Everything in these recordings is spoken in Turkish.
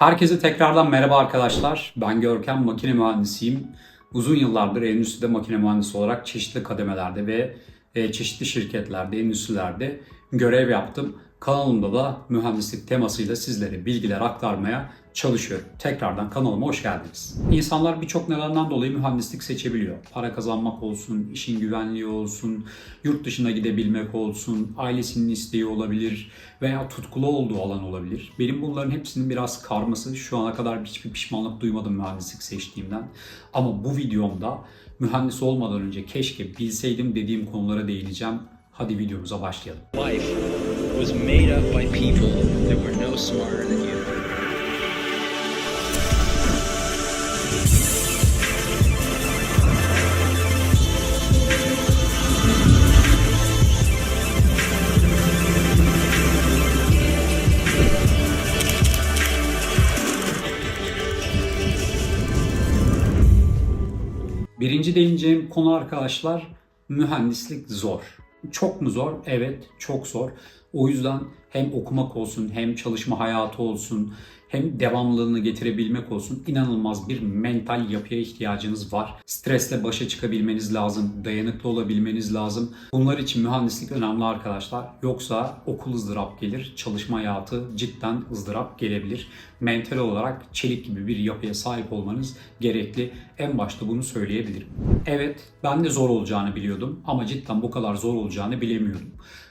Herkese tekrardan merhaba arkadaşlar. Ben Görkem, makine mühendisiyim. Uzun yıllardır endüstride makine mühendisi olarak çeşitli kademelerde ve e, çeşitli şirketlerde, endüstrilerde görev yaptım. Kanalımda da mühendislik temasıyla sizlere bilgiler aktarmaya çalışıyorum. Tekrardan kanalıma hoş geldiniz. İnsanlar birçok nedenden dolayı mühendislik seçebiliyor. Para kazanmak olsun, işin güvenliği olsun, yurt dışına gidebilmek olsun, ailesinin isteği olabilir veya tutkulu olduğu alan olabilir. Benim bunların hepsinin biraz karması. Şu ana kadar hiçbir pişmanlık duymadım mühendislik seçtiğimden. Ama bu videomda mühendis olmadan önce keşke bilseydim dediğim konulara değineceğim. Hadi videomuza başlayalım. Life was made up by people that were no smarter than you. Birinci değineceğim konu arkadaşlar mühendislik zor. Çok mu zor? Evet, çok zor. O yüzden hem okumak olsun, hem çalışma hayatı olsun, hem devamlılığını getirebilmek olsun inanılmaz bir mental yapıya ihtiyacınız var. Stresle başa çıkabilmeniz lazım, dayanıklı olabilmeniz lazım. Bunlar için mühendislik önemli arkadaşlar. Yoksa okul ızdırap gelir, çalışma hayatı cidden ızdırap gelebilir. Mental olarak çelik gibi bir yapıya sahip olmanız gerekli. En başta bunu söyleyebilirim. Evet, ben de zor olacağını biliyordum ama cidden bu kadar zor olacağını bilemiyordum.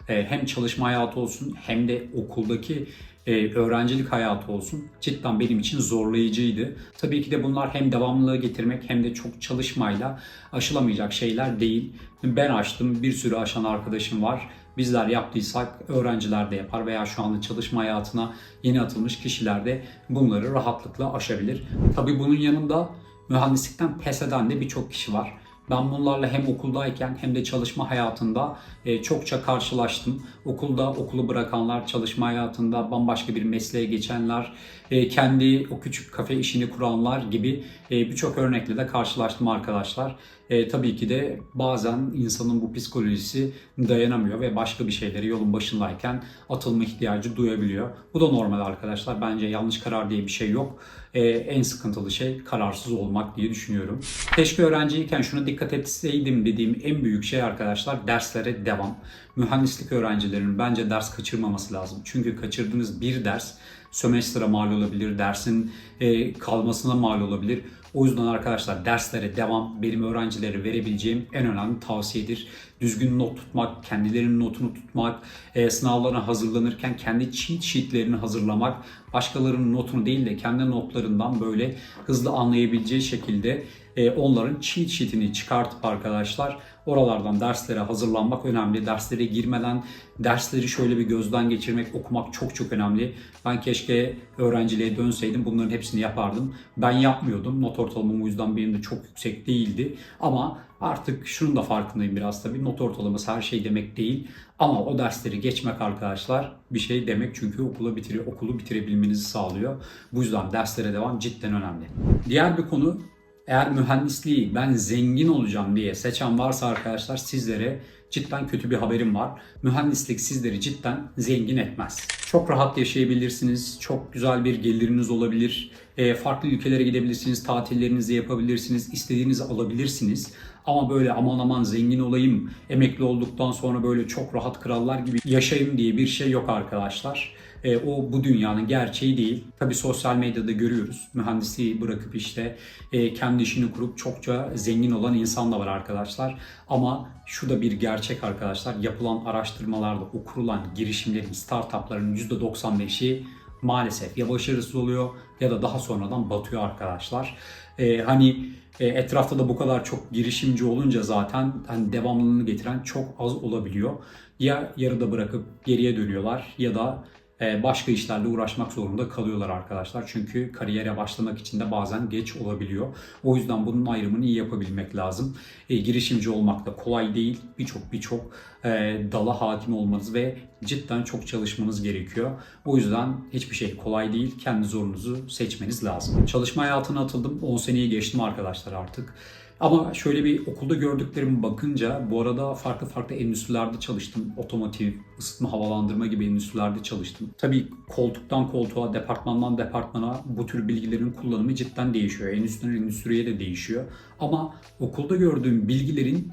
Ee, Hem çalışma hayatı olsun hem de okuldaki e, öğrencilik hayatı olsun cidden benim için zorlayıcıydı. Tabii ki de bunlar hem devamlılığı getirmek hem de çok çalışmayla aşılamayacak şeyler değil. Ben açtım, bir sürü aşan arkadaşım var. Bizler yaptıysak öğrenciler de yapar veya şu anda çalışma hayatına yeni atılmış kişiler de bunları rahatlıkla aşabilir. Tabii bunun yanında mühendislikten pes eden de birçok kişi var. Ben bunlarla hem okuldayken hem de çalışma hayatında e, çokça karşılaştım. Okulda okulu bırakanlar, çalışma hayatında bambaşka bir mesleğe geçenler, e, kendi o küçük kafe işini kuranlar gibi e, birçok örnekle de karşılaştım arkadaşlar. E, tabii ki de bazen insanın bu psikolojisi dayanamıyor ve başka bir şeyleri yolun başındayken atılma ihtiyacı duyabiliyor. Bu da normal arkadaşlar. Bence yanlış karar diye bir şey yok. E, en sıkıntılı şey kararsız olmak diye düşünüyorum. Keşke öğrenciyken şuna dikkat etseydim dediğim en büyük şey arkadaşlar derslere devam. Mühendislik öğrencilerinin bence ders kaçırmaması lazım. Çünkü kaçırdığınız bir ders sömestre mal olabilir, dersin e, kalmasına mal olabilir. O yüzden arkadaşlar derslere devam benim öğrencilere verebileceğim en önemli tavsiyedir. Düzgün not tutmak, kendilerinin notunu tutmak, e, sınavlarına hazırlanırken kendi cheat sheetlerini hazırlamak, başkalarının notunu değil de kendi notlarından böyle hızlı anlayabileceği şekilde e, onların cheat sheetini çıkartıp arkadaşlar oralardan derslere hazırlanmak önemli. Derslere girmeden dersleri şöyle bir gözden geçirmek, okumak çok çok önemli. Ben keşke öğrenciliğe dönseydim bunların hepsini yapardım. Ben yapmıyordum. Not ortalamam o yüzden benim de çok yüksek değildi. Ama artık şunun da farkındayım biraz tabii. Not ortalaması her şey demek değil. Ama o dersleri geçmek arkadaşlar bir şey demek çünkü okulu bitiriyor, okulu bitirebilmenizi sağlıyor. Bu yüzden derslere devam cidden önemli. Diğer bir konu eğer mühendisliği ben zengin olacağım diye seçen varsa arkadaşlar sizlere cidden kötü bir haberim var. Mühendislik sizleri cidden zengin etmez. Çok rahat yaşayabilirsiniz. Çok güzel bir geliriniz olabilir. E, farklı ülkelere gidebilirsiniz. Tatillerinizi yapabilirsiniz. istediğinizi alabilirsiniz. Ama böyle aman aman zengin olayım, emekli olduktan sonra böyle çok rahat krallar gibi yaşayayım diye bir şey yok arkadaşlar. E, o bu dünyanın gerçeği değil. Tabi sosyal medyada görüyoruz. Mühendisliği bırakıp işte e, kendi işini kurup çokça zengin olan insan da var arkadaşlar. Ama şu da bir gerçek arkadaşlar. Yapılan araştırmalarda o kurulan girişimlerin, startupların %95'i maalesef ya başarısız oluyor ya da daha sonradan batıyor arkadaşlar. E, hani e, etrafta da bu kadar çok girişimci olunca zaten hani devamlılığını getiren çok az olabiliyor. Ya yarıda bırakıp geriye dönüyorlar ya da başka işlerle uğraşmak zorunda kalıyorlar arkadaşlar. Çünkü kariyere başlamak için de bazen geç olabiliyor. O yüzden bunun ayrımını iyi yapabilmek lazım. E, girişimci olmak da kolay değil. Birçok birçok e, dala hakim olmanız ve cidden çok çalışmanız gerekiyor. O yüzden hiçbir şey kolay değil. Kendi zorunuzu seçmeniz lazım. Çalışma hayatına atıldım. 10 seneyi geçtim arkadaşlar artık. Ama şöyle bir okulda gördüklerime bakınca bu arada farklı farklı endüstrilerde çalıştım. Otomotiv, ısıtma, havalandırma gibi endüstrilerde çalıştım. Tabii koltuktan koltuğa, departmandan departmana bu tür bilgilerin kullanımı cidden değişiyor. Endüstriden endüstriye de değişiyor. Ama okulda gördüğüm bilgilerin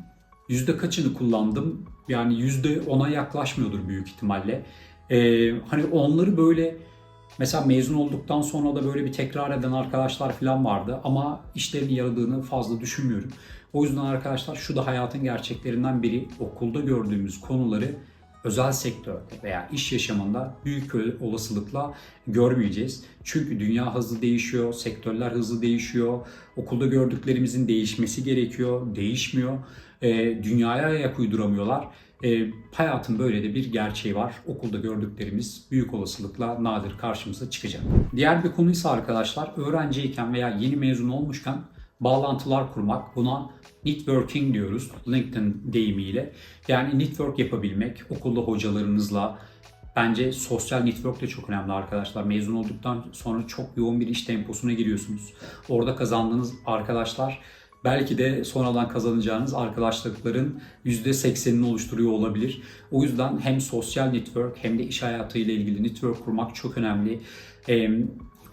yüzde kaçını kullandım? Yani yüzde ona yaklaşmıyordur büyük ihtimalle. Ee, hani onları böyle Mesela mezun olduktan sonra da böyle bir tekrar eden arkadaşlar falan vardı ama işlerini yaradığını fazla düşünmüyorum. O yüzden arkadaşlar şu da hayatın gerçeklerinden biri okulda gördüğümüz konuları özel sektörde veya iş yaşamında büyük olasılıkla görmeyeceğiz. Çünkü dünya hızlı değişiyor, sektörler hızlı değişiyor. Okulda gördüklerimizin değişmesi gerekiyor, değişmiyor. Ee, dünyaya ayak uyduramıyorlar. E, hayatın böyle de bir gerçeği var. Okulda gördüklerimiz büyük olasılıkla nadir karşımıza çıkacak. Diğer bir konu ise arkadaşlar öğrenciyken veya yeni mezun olmuşken bağlantılar kurmak. Buna networking diyoruz LinkedIn deyimiyle. Yani network yapabilmek okulda hocalarınızla, Bence sosyal network de çok önemli arkadaşlar. Mezun olduktan sonra çok yoğun bir iş temposuna giriyorsunuz. Orada kazandığınız arkadaşlar belki de sonradan kazanacağınız arkadaşlıkların %80'ini oluşturuyor olabilir. O yüzden hem sosyal network hem de iş hayatıyla ilgili network kurmak çok önemli.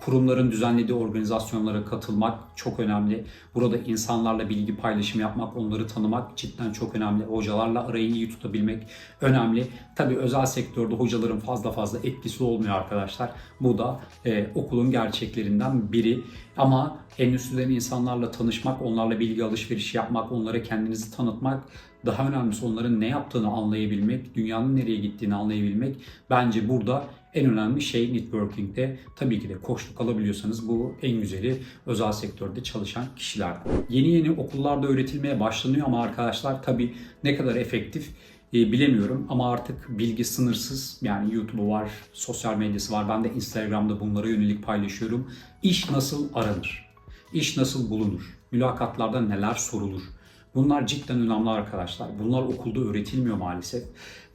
Kurumların düzenlediği organizasyonlara katılmak çok önemli. Burada insanlarla bilgi paylaşımı yapmak, onları tanımak cidden çok önemli. Hocalarla arayı iyi tutabilmek önemli. Tabii özel sektörde hocaların fazla fazla etkisi olmuyor arkadaşlar. Bu da e, okulun gerçeklerinden biri. Ama endüstriden insanlarla tanışmak, onlarla bilgi alışverişi yapmak, onlara kendinizi tanıtmak daha önemlisi onların ne yaptığını anlayabilmek, dünyanın nereye gittiğini anlayabilmek bence burada en önemli şey networking'de. Tabii ki de koçluk alabiliyorsanız bu en güzeli özel sektörde çalışan kişilerden. Yeni yeni okullarda öğretilmeye başlanıyor ama arkadaşlar tabii ne kadar efektif e, bilemiyorum ama artık bilgi sınırsız. Yani YouTube'u var, sosyal medyası var. Ben de Instagram'da bunlara yönelik paylaşıyorum. İş nasıl aranır? İş nasıl bulunur? Mülakatlarda neler sorulur? Bunlar cidden önemli arkadaşlar. Bunlar okulda öğretilmiyor maalesef.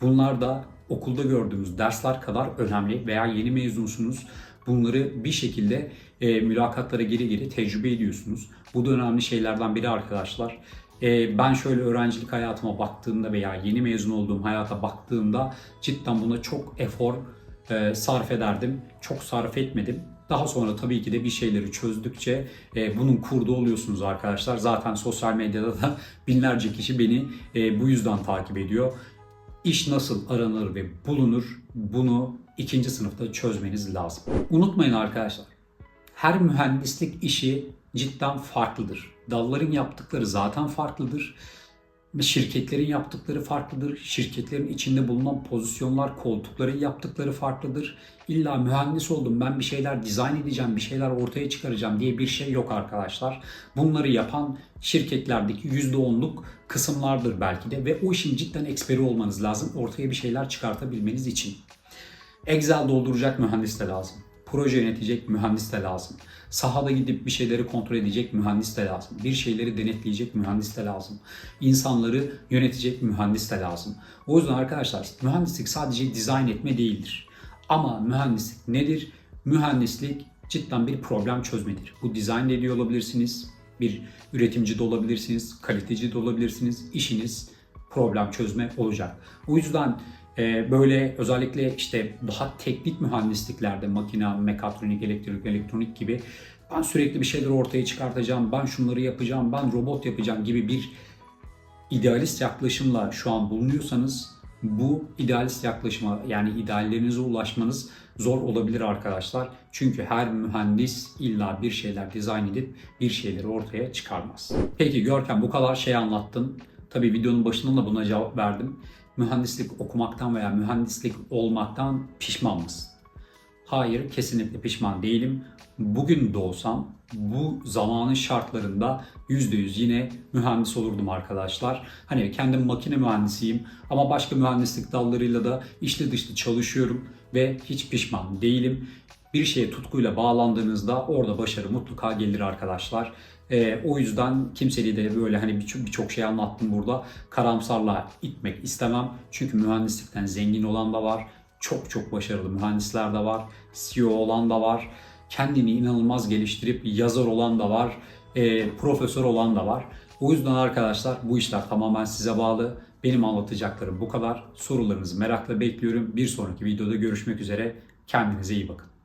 Bunlar da okulda gördüğümüz dersler kadar önemli veya yeni mezunsunuz. Bunları bir şekilde e, mülakatlara geri geri tecrübe ediyorsunuz. Bu da önemli şeylerden biri arkadaşlar. E, ben şöyle öğrencilik hayatıma baktığımda veya yeni mezun olduğum hayata baktığımda cidden buna çok efor e, sarf ederdim. Çok sarf etmedim. Daha sonra tabii ki de bir şeyleri çözdükçe e, bunun kurdu oluyorsunuz arkadaşlar. Zaten sosyal medyada da binlerce kişi beni e, bu yüzden takip ediyor. İş nasıl aranır ve bulunur bunu ikinci sınıfta çözmeniz lazım. Unutmayın arkadaşlar. Her mühendislik işi cidden farklıdır. Dalların yaptıkları zaten farklıdır. Şirketlerin yaptıkları farklıdır. Şirketlerin içinde bulunan pozisyonlar, koltukların yaptıkları farklıdır. İlla mühendis oldum ben bir şeyler dizayn edeceğim, bir şeyler ortaya çıkaracağım diye bir şey yok arkadaşlar. Bunları yapan şirketlerdeki %10'luk kısımlardır belki de ve o işin cidden eksperi olmanız lazım ortaya bir şeyler çıkartabilmeniz için. Excel dolduracak mühendis de lazım. Proje yönetecek mühendis de lazım. Sahada gidip bir şeyleri kontrol edecek mühendis de lazım. Bir şeyleri denetleyecek mühendis de lazım. İnsanları yönetecek mühendis de lazım. O yüzden arkadaşlar mühendislik sadece dizayn etme değildir. Ama mühendislik nedir? Mühendislik cidden bir problem çözmedir. Bu dizayn ediyor olabilirsiniz. Bir üretimci de olabilirsiniz. Kaliteci de olabilirsiniz. İşiniz problem çözme olacak. O yüzden böyle özellikle işte daha teknik mühendisliklerde makina, mekatronik, elektrik, elektronik gibi ben sürekli bir şeyler ortaya çıkartacağım, ben şunları yapacağım, ben robot yapacağım gibi bir idealist yaklaşımla şu an bulunuyorsanız bu idealist yaklaşıma yani ideallerinize ulaşmanız zor olabilir arkadaşlar. Çünkü her mühendis illa bir şeyler dizayn edip bir şeyleri ortaya çıkarmaz. Peki Görkem bu kadar şey anlattın. Tabii videonun başında da buna cevap verdim mühendislik okumaktan veya mühendislik olmaktan pişman mısın? Hayır, kesinlikle pişman değilim. Bugün doğsam bu zamanın şartlarında %100 yine mühendis olurdum arkadaşlar. Hani kendim makine mühendisiyim ama başka mühendislik dallarıyla da içli dışlı çalışıyorum ve hiç pişman değilim. Bir şeye tutkuyla bağlandığınızda orada başarı mutlaka gelir arkadaşlar. E, o yüzden kimseliği de böyle hani birçok bir şey anlattım burada. Karamsarla itmek istemem. Çünkü mühendislikten zengin olan da var. Çok çok başarılı mühendisler de var. CEO olan da var. Kendini inanılmaz geliştirip yazar olan da var. E, profesör olan da var. O yüzden arkadaşlar bu işler tamamen size bağlı. Benim anlatacaklarım bu kadar. Sorularınızı merakla bekliyorum. Bir sonraki videoda görüşmek üzere. Kendinize iyi bakın.